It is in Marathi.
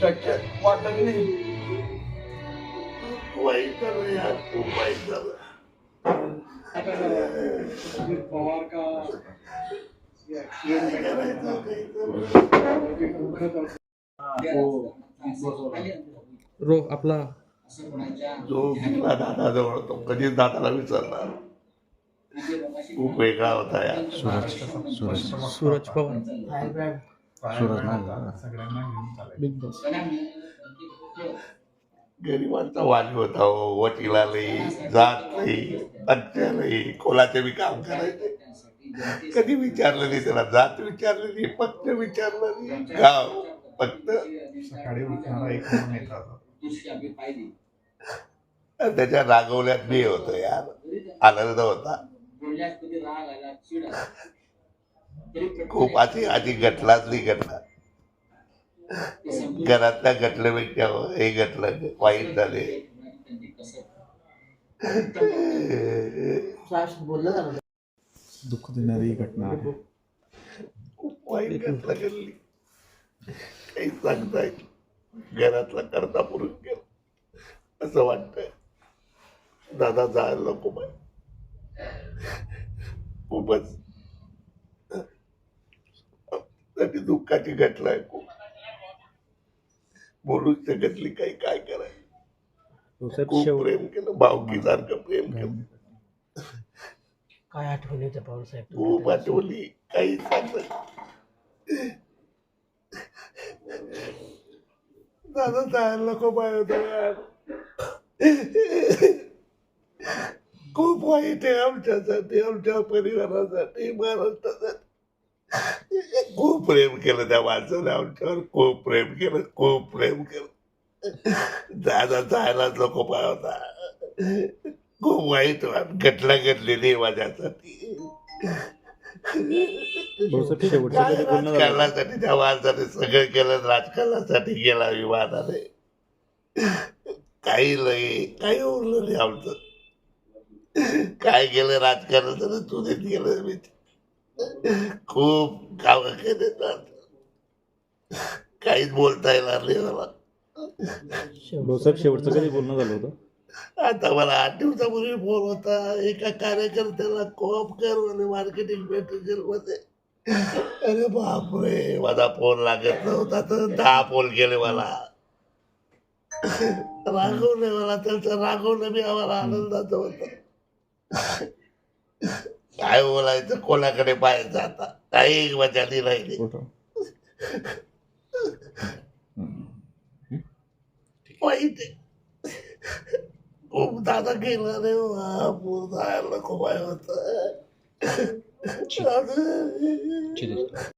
शक्य वाटत नाही. वाईट झालं यार खूप वाईट झालं पवार का ये एक्सीडेंट काय करायचं, काही करायचं. रो आपला जो गेला दादाजवळ तो कधीच दादाला विसरणार. खूप वेगळा होता यार. सूरज पवार. Bigg Boss. गरिबांचा वाणी होता हो वकिलालाही नाही नाही कोणाचे बी काम करायचे. कधी विचारलं नाही त्याला जात विचारली नाही पक्ष विचारलं नाही गाव फक्त. सकाळी उठणारा एक होता. आणि त्याच्या रागवल्यात मी होतो यार. आनंद होता. खूप आधी आधी घटलाच घटना. घरातल्या घटल्यापेक्षा हे घटलं वाईट झाले. दुःख देणारी घटना आहे. खूप वाईट घटना घडली. काही सांगता येत घरातला करता पुरुष गेला. असं वाटतंय. दादा जायला नको बाय खूपच साठी दुःखाची घटना आहे खूप. बोलूच शकत नाही काही काय करायचं? खूप प्रेम केलं भावकीसारखं प्रेम केलं. काय आठवण येते पवार साहेब खूप आठवली काही सांगत दादा जायला यार. खूप वाईट आहे आमच्यासाठी आमच्या परिवारासाठी महाराष्ट्रासाठी. खूप प्रेम केलं त्या माणसाने आमच्यावर. खूप प्रेम केलं खूप प्रेम केलं. दादा जायलाच नको होता खूप वाईट वाट घटना घडलेली आहे माझ्यासाठी. राजकारणासाठी त्या माणसाने सगळं केलं राजकारणासाठी गेला विमानाने काही नाही काही उरलं नाही आमचं. काय केलं राजकारणाचं तुझेच गेलं मी. खूप काम केले काहीच बोलता येणार नाही मला. भाऊसाहेब शेवटचं कधी बोलणं झालं होतं? आता मला आठ दिवसापूर्वी फोन होता. एका कार्यकर्त्याला कॉप कर म्हणे मार्केटिंग मॅनेजरमध्ये. अरे बापरे माझा फोन लागत नव्हता तर दहा फोन केले मला. रागवले मला त्यांचं रागवणं बी आम्हाला आनंदाचं होतं. काय बोलायचं? कोणाकडे पाहायचं आता काही मजा नाही राहिली? वाईट आहे. खूप दादा गेला रे पूर्ण जायला खूप आहे होत.